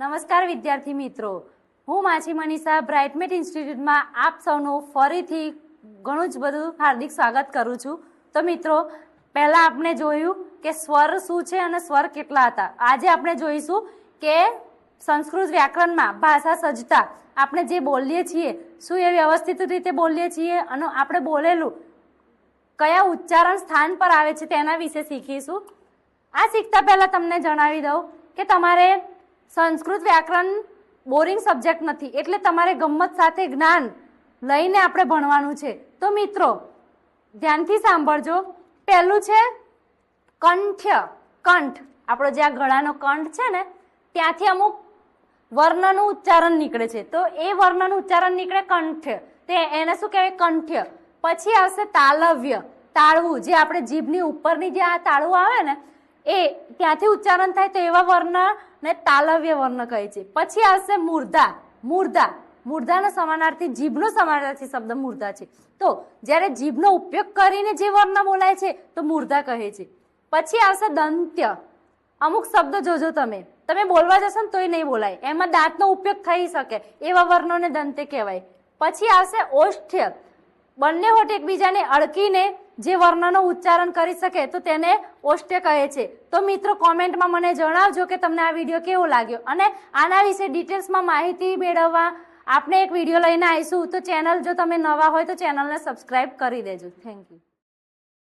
નમસ્કાર વિદ્યાર્થી મિત્રો. હું માછી મનીષા, બ્રાઇટમેટ ઇન્સ્ટિટ્યૂટમાં આપ સૌનું ફરીથી ઘણું જ બધું હાર્દિક સ્વાગત કરું છું. તો મિત્રો, પહેલાં આપણે જોયું કે સ્વર શું છે અને સ્વર કેટલા હતા. આજે આપણે જોઈશું કે સંસ્કૃત વ્યાકરણમાં ભાષા સજ્જતા આપણે જે બોલીએ છીએ, શું એ વ્યવસ્થિત રીતે બોલીએ છીએ અને આપણે બોલેલું કયા ઉચ્ચારણ સ્થાન પર આવે છે તેના વિશે શીખીશું. આ શીખતા પહેલાં તમને જણાવી દઉં કે તમારે સંસ્કૃત વ્યાકરણ બોરિંગ સબ્જેક્ટ નથી. એટલે તમારે ગમ્મત સાથે જ્ઞાન લઈને આપણે ભણવાનું છે. તો મિત્રો, ધ્યાનથી સાંભળજો. પહેલું છે કંઠ્ય. કંઠ. આપણો જે આ ગળાનો કંઠ છે ને, ત્યાંથી અમુક વર્ણનું ઉચ્ચારણ નીકળે છે. તો એ વર્ણનું ઉચ્ચારણ નીકળે કંઠ્ય. તે એને શું કહેવાય? કંઠ્ય. પછી આવશે તાલવ્ય. તાળવું. જે આપણે જીભની ઉપરની જે આ તાળવું આવે ને એ ત્યાંથી ઉચ્ચારણ થાય તો એવા વર્ણને તાલવ્ય વર્ણ કહે છે. પછી આવશે મૂર્ધા. મૂર્ધા. મૂર્ધાનો સમાનાર્થી જીભનો સમાનાર્થી શબ્દ મૂર્ધા છે. તો જ્યારે જીભનો ઉપયોગ કરીને જે વર્ણ બોલાય છે તો મૂર્ધા કહે છે. પછી આવશે દંત્ય. અમુક શબ્દ જોજો તમે. તમે બોલવા જશો ને તોય નહીં બોલાય. એમાં દાંતનો ઉપયોગ થઈ શકે. એવા વર્ણોને દંતે કહેવાય. પછી આવશે ઓષ્ઠ્ય. બંને હોઠ એકબીજાને અડકીને જે વર્ણનો ઉચ્ચારણ કરી શકે તો તેને ઓષ્ટ્ય કહે છે. તો મિત્રો, કોમેન્ટમાં મને જણાવજો કે તમને આ વીડિયો કેવો લાગ્યો અને આના વિશે ડિટેલ્સમાં માહિતી મેળવવા આપણે એક વીડિયો લઈને આવીશું. તો ચેનલ જો તમે નવા હોય તો ચેનલને સબસ્ક્રાઈબ કરી દેજો. Thank you